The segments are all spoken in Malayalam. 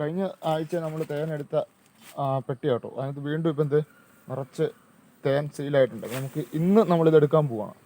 കഴിഞ്ഞ ആഴ്ച നമ്മൾ തേൻ എടുത്ത പെട്ടി കേട്ടോ. അതിനകത്ത് വീണ്ടും ഇപ്പം എന്ത്? നിറച്ച് തേൻ സീലായിട്ടുണ്ട് അപ്പോൾ നമുക്ക് ഇന്ന് നമ്മളിത് എടുക്കാൻ പോവാണ്.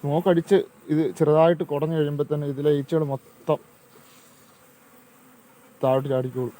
സ്മോക്ക് അടിച്ച് ഇത് ചെറുതായിട്ട് കുടഞ്ഞു കഴിയുമ്പോൾ തന്നെ ഇതിലെ ഈച്ചകൾ മൊത്തം താഴോട്ട് ചാടിക്കോളും.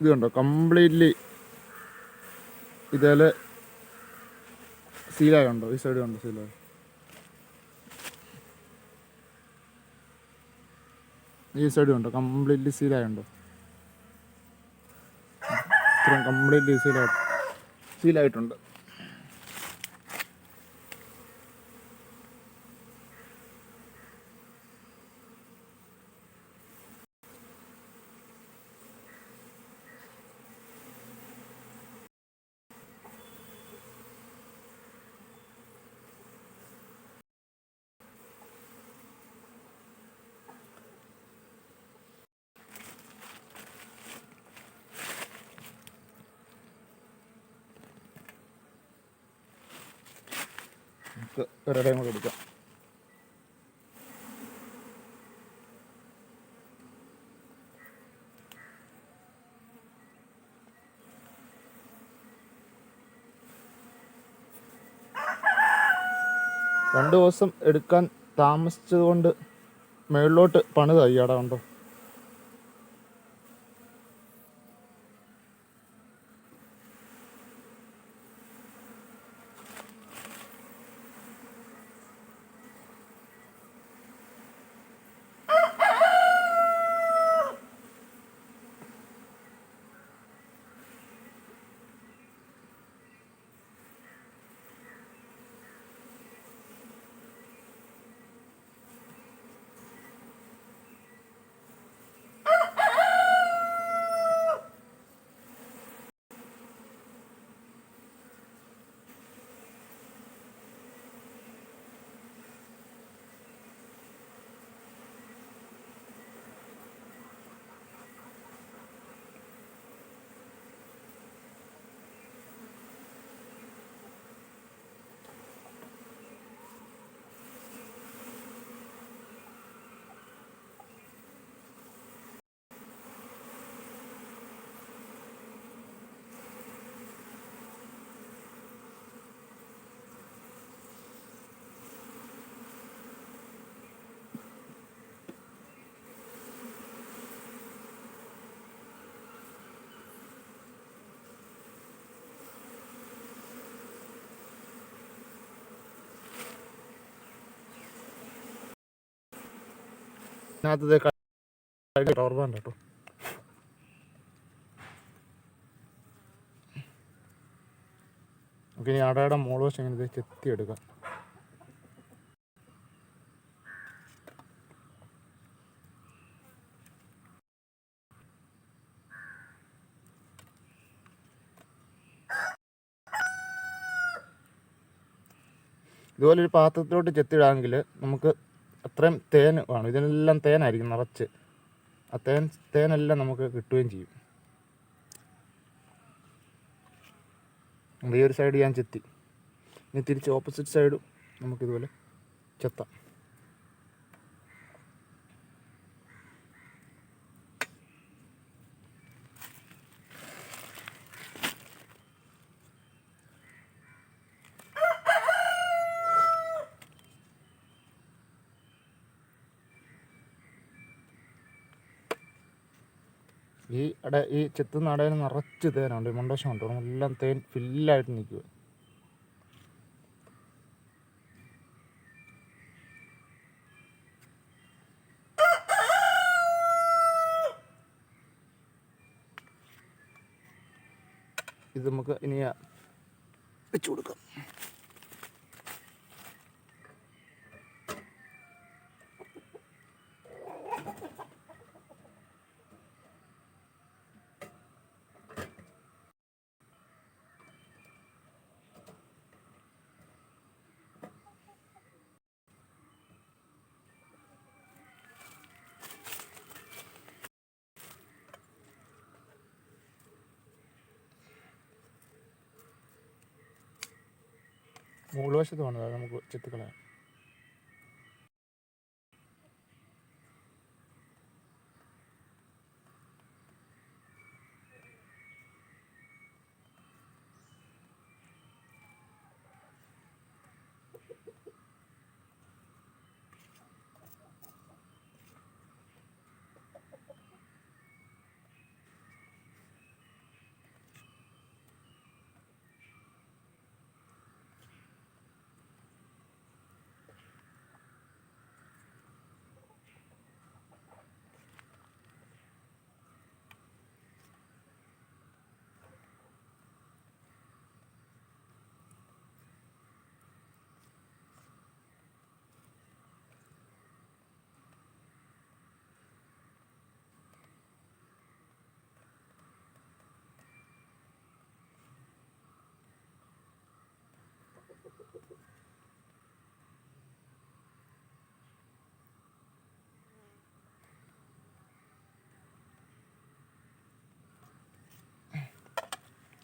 ഇത് കണ്ടോ കംപ്ലീറ്റ്ലി ഇതേലെ സീലായ കണ്ടോ ഈ സൈഡ് കണ്ടോ സീലായ ഈ സൈഡ് കണ്ടോ? കംപ്ലീറ്റ്ലി സീലായുണ്ടോ ഇത്രയും കംപ്ലീറ്റ്ലി സീലായി സീലായിട്ടുണ്ട് ഒരിടയും കൂടെ എടുക്കാം. രണ്ട് ദിവസം എടുക്കാൻ താമസിച്ചത് കൊണ്ട് മേളിലോട്ട് പണിതായി അവിടെ ഉണ്ടോ ഇതിനകത്ത് ടവർ കേട്ടോ. നമുക്ക് ഇനി അടയുടെ മോൾ വശം ഇങ്ങനെ ചെത്തിയെടുക്കാം. ഇതുപോലെ ഒരു പാത്രത്തിലോട്ട് ചെത്തിയിടാമെങ്കിൽ നമുക്ക് അത്രയും തേൻ വേണം. ഇതിനെല്ലാം തേനായിരിക്കും നിറച്ച്. ആ തേൻ തേനെല്ലാം നമുക്ക് കിട്ടുകയും ചെയ്യും. ഈ ഒരു സൈഡ് ഞാൻ ചെത്തി. ഇനി തിരിച്ച് ഓപ്പോസിറ്റ് സൈഡും നമുക്കിതുപോലെ ചെത്താം. ഈ അട ഈ ചെത്തുന്ന അടയിൽ നിറച്ച് തേനുണ്ട് മണ്ടോശം ഉണ്ട് എല്ലാം തേൻ ഫില്ലായിട്ട് നിൽക്കുക ഇത് നമുക്ക് ഇനി വെച്ചു കൊടുക്കാം. അത് നമുക്ക് ചെത്തിക്കളയാം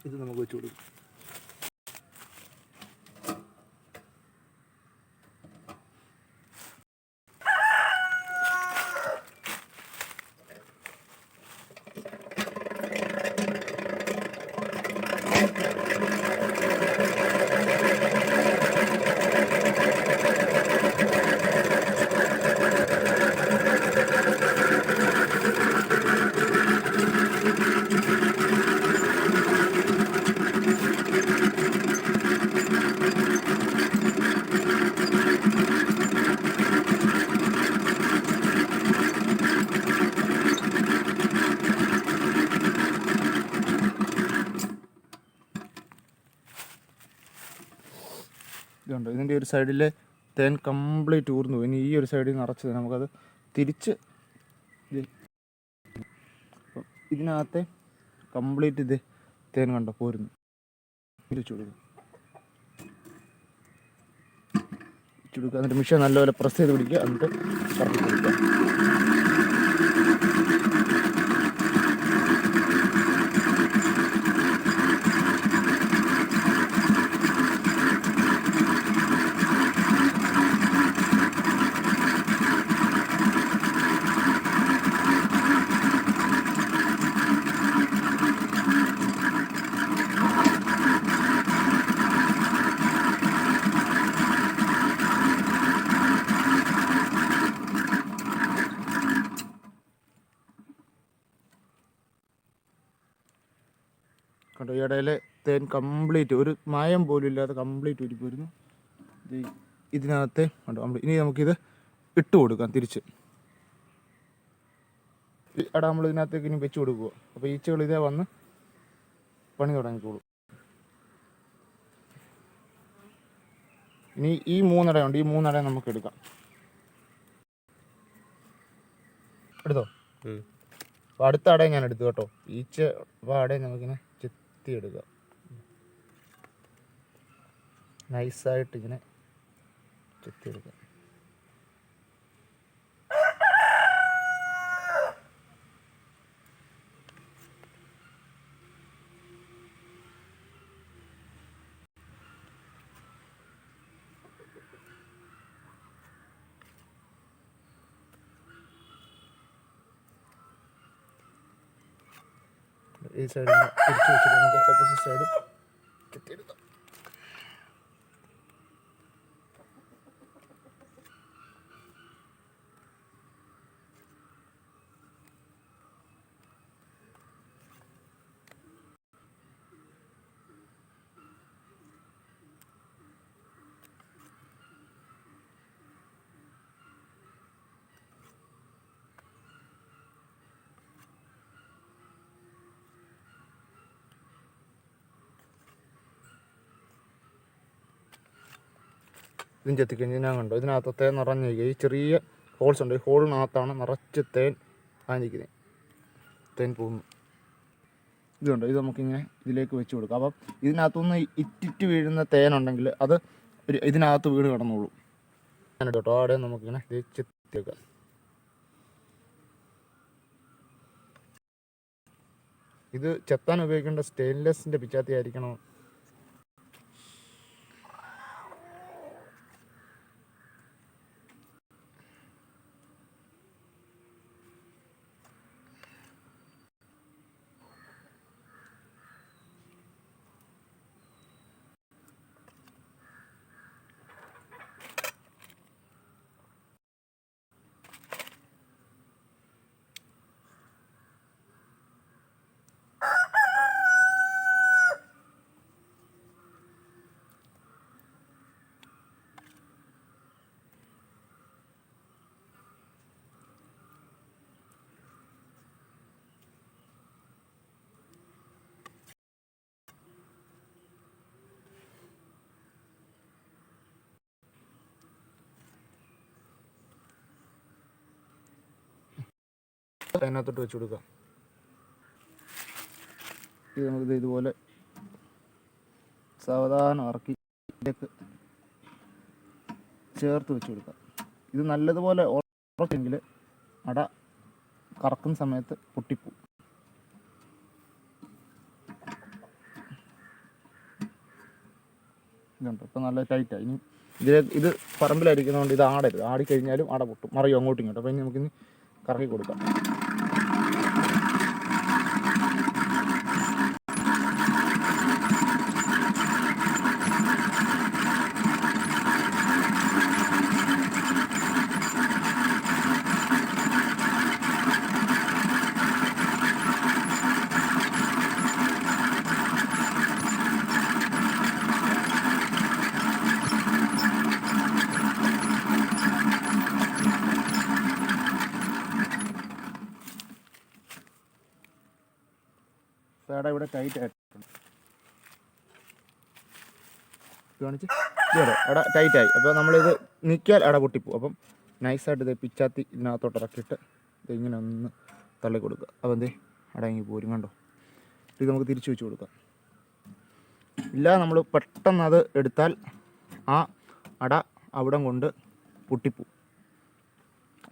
ഇത് നമുക്ക് വെച്ച് കൊടുക്കും ഇതുണ്ട് ഇതിന്റെ ഒരു സൈഡിലെ തേൻ കംപ്ലീറ്റ് ഊർന്നു. ഇനി ഈ ഒരു സൈഡിൽ നിറച്ച് നമുക്കത് തിരിച്ച് ഇതിനകത്തെ കംപ്ലീറ്റ് ഇത് തേൻ കണ്ട പോരുന്നു. തിരിച്ചു എന്നിട്ട് മിഷൻ നല്ലപോലെ പ്രസ് ചെയ്ത് പിടിക്കുക. എന്നിട്ട് കറക്കി ഇടയിൽ തേൻ കംപ്ലീറ്റ് ഒരു മായം പോലും ഇല്ലാതെ കംപ്ലീറ്റ് ഉരുക്കി വരുന്നു ഇത് ഇതിനകത്ത് ഇനി നമുക്കിത് ഇട്ട് കൊടുക്കാം തിരിച്ച്. അട നമ്മൾ ഇതിനകത്തേക്ക് ഇനി വെച്ച് കൊടുക്കുക അപ്പോൾ ഈച്ചകൾ ഇതേ വന്ന് പണി തുടങ്ങിക്കോളൂ. ഇനി ഈ മൂന്നടയുണ്ട് ഈ മൂന്നട നമുക്ക് എടുക്കാം. എടുത്തോ? അടുത്ത അടയും ഞാൻ എടുത്തു കേട്ടോ. ഈച്ച അപ്പോൾ അടയും നമുക്കിങ്ങനെ ചെത്തി എടുക്കാം നൈസായിട്ട് ഇങ്ങനെ ചെത്തിയെടുക്കാം ഈ സൈഡിൽ തിരിച്ചു വെച്ചിട്ടുണ്ട് ഓപ്പോസിറ്റ് സൈഡും ഇതും ചെത്തിക്കഴിഞ്ഞ് ഞാൻ കണ്ടു ഇതിനകത്ത് തേൻ നിറഞ്ഞിരിക്കുക. ഈ ചെറിയ ഹോൾസ് ഉണ്ട്. ഈ ഹോളിനകത്താണ് നിറച്ച് തേൻ ആയിരിക്കുന്നത് തേൻ പോകുന്നു ഇതുണ്ട് ഇത് നമുക്കിങ്ങനെ ഇതിലേക്ക് വെച്ച് കൊടുക്കാം. അപ്പം ഇതിനകത്തുനിന്ന് ഇറ്റിറ്റ് വീഴുന്ന തേനുണ്ടെങ്കിൽ അത് ഒരു ഇതിനകത്ത് വീട് കിടന്നോളൂ. കേട്ടോ. അവിടെ നമുക്കിങ്ങനെ ഇത് ചെത്തിയേക്കാം ഇത് ചെത്താൻ ഉപയോഗിക്കേണ്ട സ്റ്റെയിൻലെസ്സിന്റെ പിച്ചാത്തി ആയിരിക്കണം? അതിനകത്തോട്ട് വെച്ച് കൊടുക്കാം. ഇത് ഇതുപോലെ സാവധാനം ഇറക്കി ചേർത്ത് വെച്ച് കൊടുക്കാം. ഇത് നല്ലതുപോലെ ഉറച്ചെങ്കിൽ അട കറക്കുന്ന സമയത്ത് പൊട്ടിപ്പോവും. ഇതുണ്ട്. ഇപ്പം നല്ല ടൈറ്റായി ഇനി ഇതിലെ ഇത് പറമ്പിലായിരിക്കുന്നതുകൊണ്ട് ഇത് ആടരുത്. ആടിക്കഴിഞ്ഞാലും അട പൊട്ടും. മറിയും അങ്ങോട്ടും ഇങ്ങോട്ടും. അപ്പം ഇനി നമുക്കിനി കറക്കി കൊടുക്കാം. ടൈറ്റ് ആയിട്ടുണ്ട് കാണിച്ച്. ഇതുവരെ അവിടെ ടൈറ്റ് ആയി. അപ്പോൾ നമ്മളിത് നിൽക്കിയാൽ അവിടെ പൊട്ടിപ്പോവും അപ്പം നൈസായിട്ട് ഇത് പിച്ചാത്തി ഇതിനകത്തോട്ട് ഇറക്കിയിട്ട് ഇത് ഇങ്ങനെ ഒന്ന് തള്ളി കൊടുക്കുക. അപ്പോൾ എന്തേ? അടങ്ങി പോരും. കണ്ടോ? ഇത് നമുക്ക് തിരിച്ചു വെച്ച് കൊടുക്കാം. ഇല്ല നമ്മൾ പെട്ടെന്ന് അത് എടുത്താൽ ആ അട അവിടെ കൊണ്ട് പൊട്ടിപ്പോവും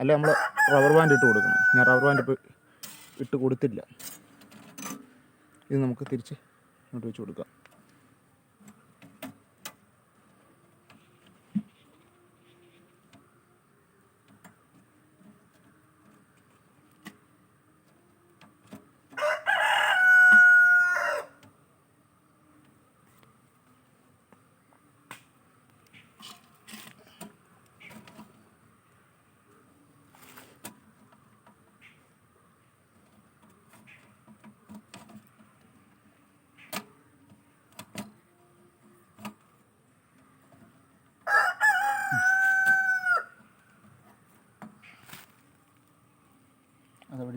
അല്ല നമ്മൾ റബ്ബർ ബാൻഡ് ഇട്ട് കൊടുക്കണം. ഞാൻ റബ്ബർ ബാൻഡ് ഇട്ട് കൊടുത്തില്ല. ഇത് നമുക്ക് തിരിച്ച് ഇങ്ങോട്ട് വെച്ച് കൊടുക്കാം.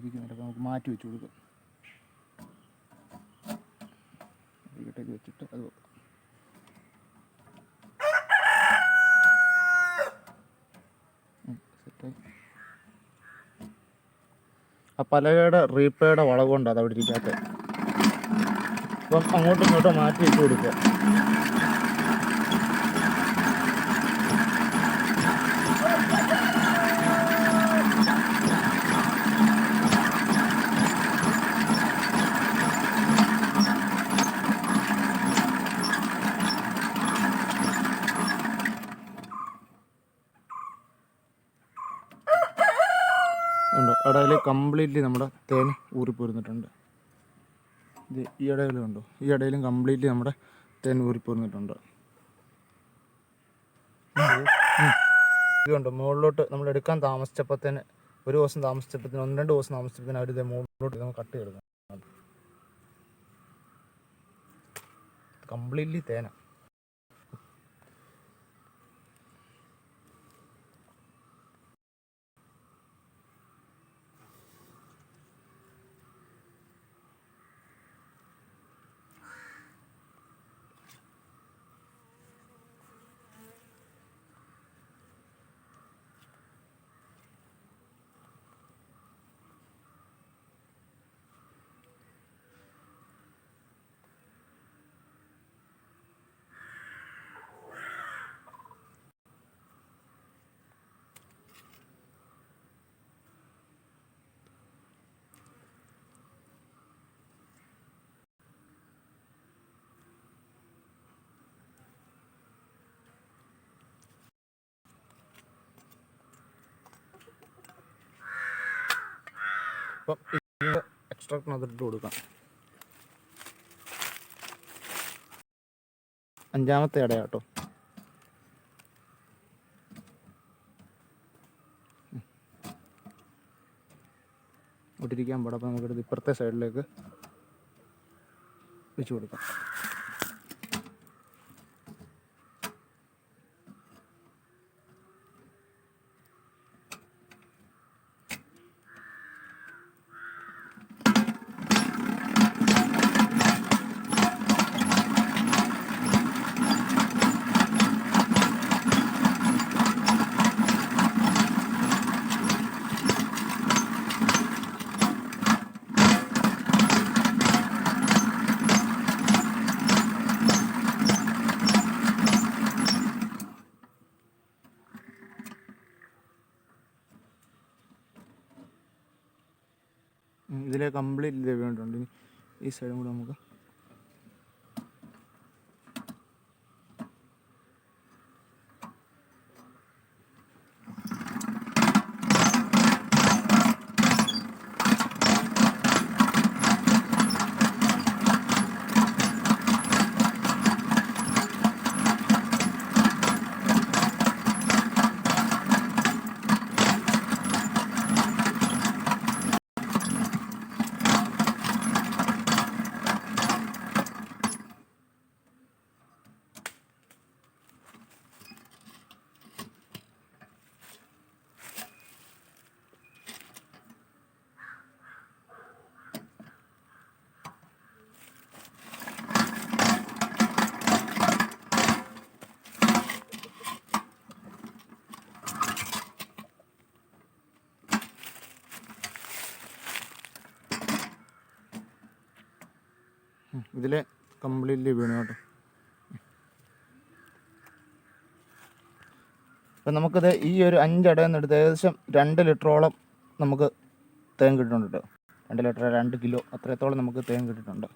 ഇരിക്കുന്നില്ല അപ്പോൾ നമുക്ക് മാറ്റി വെച്ച് കൊടുക്കാം. ഇട്ടേക്ക് വെച്ചിട്ട് അത് ആ പലകയുടെ റീപ്പേയുടെ വളവുണ്ട് അതവിടെ ഇരിക്കാത്ത. അപ്പം അങ്ങോട്ടും ഇങ്ങോട്ടും മാറ്റി വെച്ച് കൊടുക്കുക. കംപ്ലീറ്റ്ലി നമ്മുടെ തേൻ ഊറിപ്പോരുന്നിട്ടുണ്ട്. ഇത് ഈ ഇടയിലും ഉണ്ടോ? ഈ ഇടയിലും കംപ്ലീറ്റ്ലി നമ്മുടെ തേൻ ഊറിപ്പോരുന്നിട്ടുണ്ട്. ഇതുണ്ട് മുകളിലോട്ട് നമ്മൾ എടുക്കാൻ താമസിച്ചപ്പോൾ തന്നെ ഒരു ദിവസം താമസിച്ചപ്പോഴത്തേന് ഒന്ന് രണ്ട് ദിവസം താമസിച്ചപ്പോൾ അവർ ഇതേ മുകളിലോട്ട് നമ്മൾ കട്ട് ചെയ്തു കംപ്ലീറ്റ്ലി തേന. അപ്പം എക്സ്ട്രാക്റ്റിനകത്തിട്ട് കൊടുക്കാം അഞ്ചാമത്തെ ഇടയാട്ടോ ഒട്ടിരിക്കാൻ പാടാം അപ്പോൾ നമുക്കെടുത്ത് ഇപ്പുറത്തെ സൈഡിലേക്ക് വെച്ച് കൊടുക്കാം ഉം, ഇതിലെ കംപ്ലീറ്റ് ഇത് വേണ്ടിട്ടുണ്ട് ഇനി ഈ സൈഡും ഇതിലെ കംപ്ലീറ്റ്ലി വീണു കേട്ടോ. അപ്പം നമുക്കിത് ഈ ഒരു അഞ്ചടയിൽ നിന്ന് എടുത്ത് ഏകദേശം രണ്ട് ലിറ്ററോളം നമുക്ക് തേൻ കിട്ടുന്നുണ്ട് കേട്ടോ. രണ്ട് ലിറ്റർ രണ്ട് കിലോ അത്രത്തോളം നമുക്ക് തേൻ കിട്ടിയിട്ടുണ്ട്